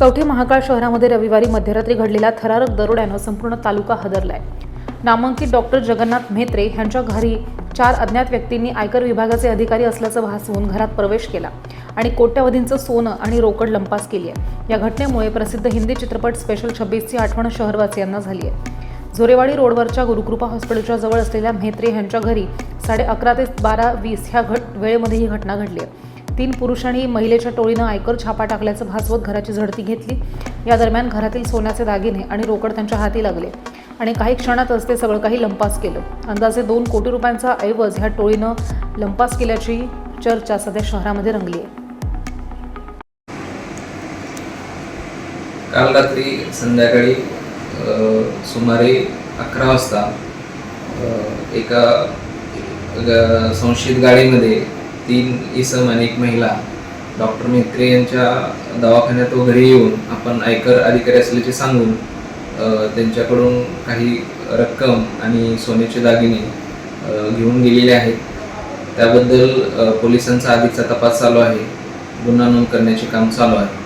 कवठे महाकाळ शहरामध्ये रविवारी मध्यरात्री घडलेल्या थरारक दरोड्यानं संपूर्ण तालुका हादरलाय. नामांकित डॉक्टर जगन्नाथ म्हेत्रे यांच्या घरी चार अज्ञात व्यक्तींनी आयकर विभागाचे अधिकारी असल्याचं भासवून घरात प्रवेश केला आणि कोट्यवधींचं सोनं आणि रोकड लंपास केली आहे. या घटनेमुळे प्रसिद्ध हिंदी चित्रपट स्पेशल छब्बीसची आठवण शहरवासियांना झाली आहे. झोरेवाडी रोडवरच्या गुरुकृपा हॉस्पिटलच्या जवळ असलेल्या म्हेत्रे यांच्या घरी साडे अकरा ते बारा वीस ह्या घट वेळेमध्ये ही घटना घडली आहे. तीन पुरुषांनी महिलेच्या टोळीनं आयकर छापा टाकल्याचं भासवत घराची झडती घेतली. या दरम्यान घरातील सोन्याचे दागिने आणि रोकड त्यांच्या हाती लागले आणि काही क्षणातच ते सगळं काही लंपास केलं. अंदाजे दोन कोटी रुपयांचा ऐवज ह्या टोळीनं लंपास केल्याची चर्चा सध्या शहरामध्ये रंगली आहे. काल रात्री संध्याकाळी सुमारे अकरा वाजता एका संशयित गाडीमध्ये तीन इसम आणि एक महिला. डॉक्टर मेत्रे यांच्या दवाखान्यात वगैरे येऊन आपण आयकर अधिकारी असल्याचे सांगून त्यांच्याकडून काही रक्कम आणि सोन्याचे दागिने घेऊन गेलेले आहेत. त्याबद्दल पोलिसांचा आधीचा तपास चालू आहे. गुन्हा नोंद करण्याचे काम चालू आहे.